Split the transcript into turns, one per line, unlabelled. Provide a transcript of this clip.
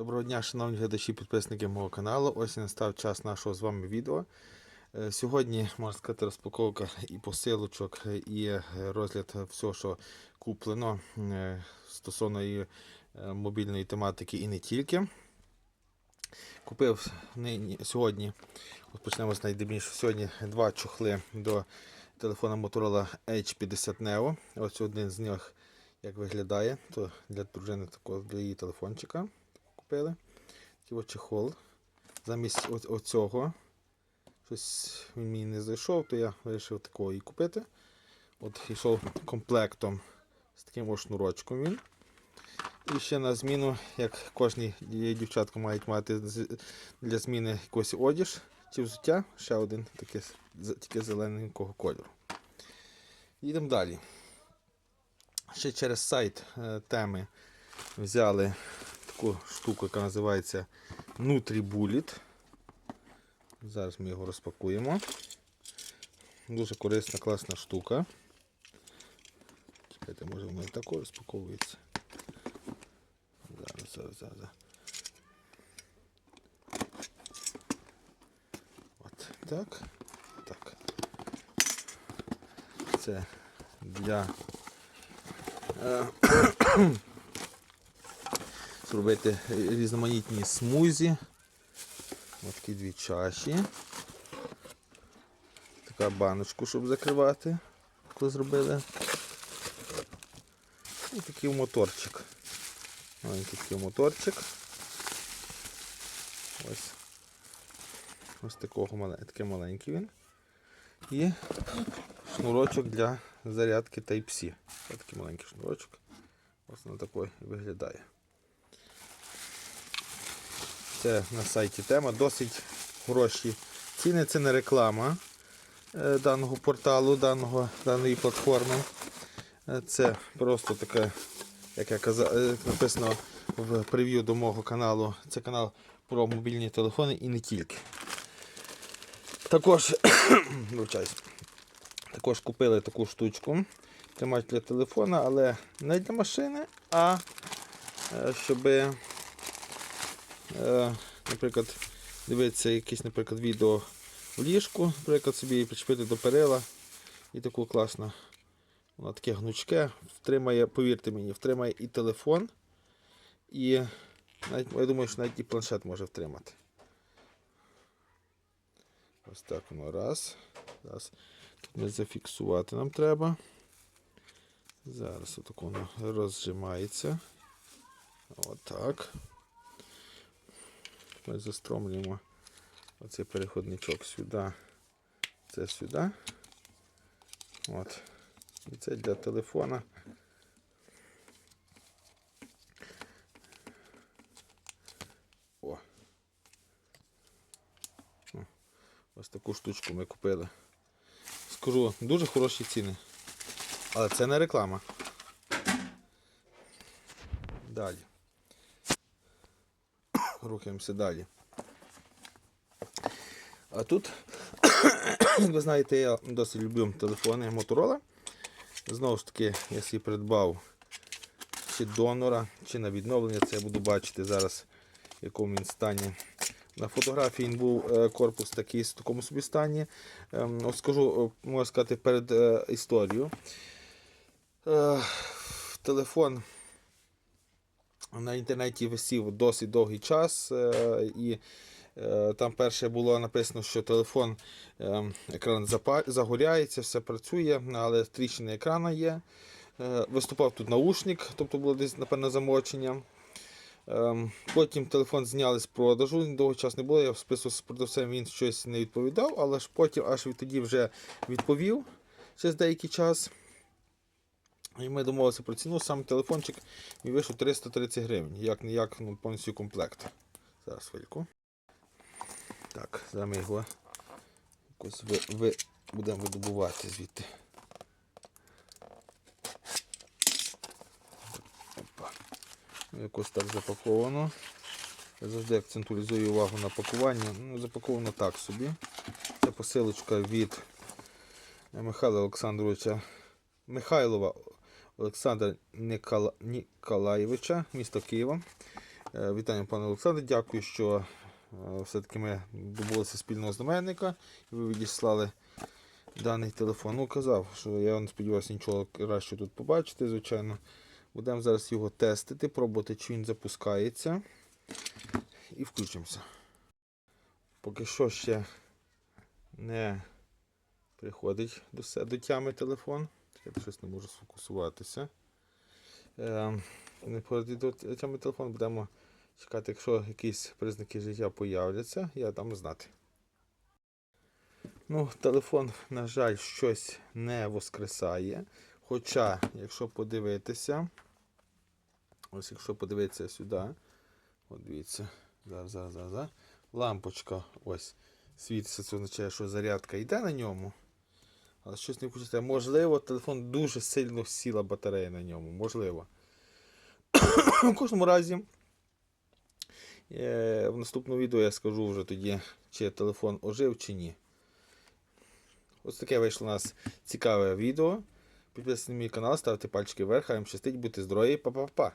Доброго дня, шановні глядачі, підписники мого каналу. Ось і настав час нашого з вами відео. Е, Сьогодні, можна сказати, розпаковка і посилочок, і е, розгляд всього, що куплено е, стосовно і е, мобільної тематики і не тільки. Купив нині, сьогодні, от почнемо з найдивніше, сьогодні два чохли до телефона Motorola H50 Neo. Ось один з них як виглядає, то для дружини такого для її телефончика купили. От чехол. Замість оцього. Щось він мені не зайшов, то я вирішив такого і купити. От йшов комплектом з таким шнурочком він. І ще на зміну, як кожні дівчатка мають мати для зміни якийсь одіж чи взуття, ще один таке, тільки зелененького кольору. Їдемо далі. Ще через сайт е, теми взяли таку штуку, яка називається NutriBullet. Зараз ми його розпакуємо. Дуже корисна, класна штука. Чекайте, може воно і тако розпаковується. Зараз, зараз, зараз. От так. Так. Це для е, зробити різноманітні смузі. Ось такі дві чаші. Така баночку, щоб закривати, коли зробили. І такий моторчик. Маленький такий моторчик. Ось. Ось такого такий маленький він. І шнурочок для зарядки Type-C. Ось такий маленький шнурочок. Ось на такий виглядає. Це на сайті тема. Досить хороші ціни. Це не реклама е, даного порталу, даного, даної платформи. Е, Це просто таке, як я казав, е, написано в прев'ю до мого каналу. Це канал про мобільні телефони і не тільки. Також, також купили таку штучку. Тримач для телефона, але не для машини, а щоб, е, наприклад, дивитися якесь, наприклад, відео в ліжку, наприклад, собі причепити до перила. І таку класно. Воно таке гнучке, втримає, повірте мені, втримає і телефон, і навіть, я думаю, що навіть і планшет може втримати. Ось так воно раз. Зараз тут не зафіксувати нам треба. Зараз отак воно розжимається. Отак. Ми застромлюємо оцей переходничок сюди. Це сюди. От. І це для телефона. О. О, Ось таку штучку ми купили. Скажу, дуже хороші ціни. Але це не реклама. Далі. Рухаємося далі. А тут, ви знаєте, я досить люблю телефони Motorola. Знову ж таки, я собі придбав чи донора, чи на відновлення. Це я буду бачити зараз, в якому він стані. На фотографії він був е, корпус такий в такому собі стані. Ем, От скажу, е, можна сказати, перед е, історією. Телефон на інтернеті висів досить довгий час. е, І е, там перше було написано, що телефон е, екран загоряється, все працює, але тріщини екрана є. Виступав тут наушник, тобто було десь, напевно, замочення. Потім телефон зняли з продажу, довго час не було. Я списував з продавцем, він щось не відповідав, але ж потім аж відтоді вже відповів через деякий час. І ми домовилися про ціну. Сам телефончик мій вийшов 330 гривень. Як не як ну, повністю комплект. Зараз хвильку. Так, зараз ми його якось ви, ви, будемо видобувати звідти. Опа. Ну, Якось так запаковано. Я завжди акцентуалізую увагу на пакування. Ну, запаковано так собі. Це посилочка від Михайла Олександровича Михайлова Олександра Никола... Ніколаєвича, місто Києва. Е, Вітання, пане Олександре. Дякую, що е, все-таки ми добулися спільного знаменника і ви відіслали даний телефон. Ну, казав, що я не сподіваюся нічого краще тут побачити, звичайно. Будемо зараз його тестити, пробувати, чи він запускається. І включимося. Поки що ще не приходить до, до тями телефон. Я щось не можу сфокусуватися. Е, не до телефон, будемо чекати, якщо якісь признаки життя появляться, я дам знати. Ну, телефон, на жаль, щось не воскресає. Хоча, якщо подивитися, ось якщо подивитися сюди, от дивіться, зараз, зараз, зараз. лампочка ось світиться, це означає, що зарядка йде на ньому. Але щось не включиться. Можливо, телефон дуже сильно сіла батарея на ньому. Можливо. В кожному разі, е, в наступному відео я скажу вже тоді, чи телефон ожив, чи ні. Ось таке вийшло у нас цікаве відео. Підписуйтесь на мій канал, ставте пальчики вверх, хай вам щастить, будьте здорові, па-па-па.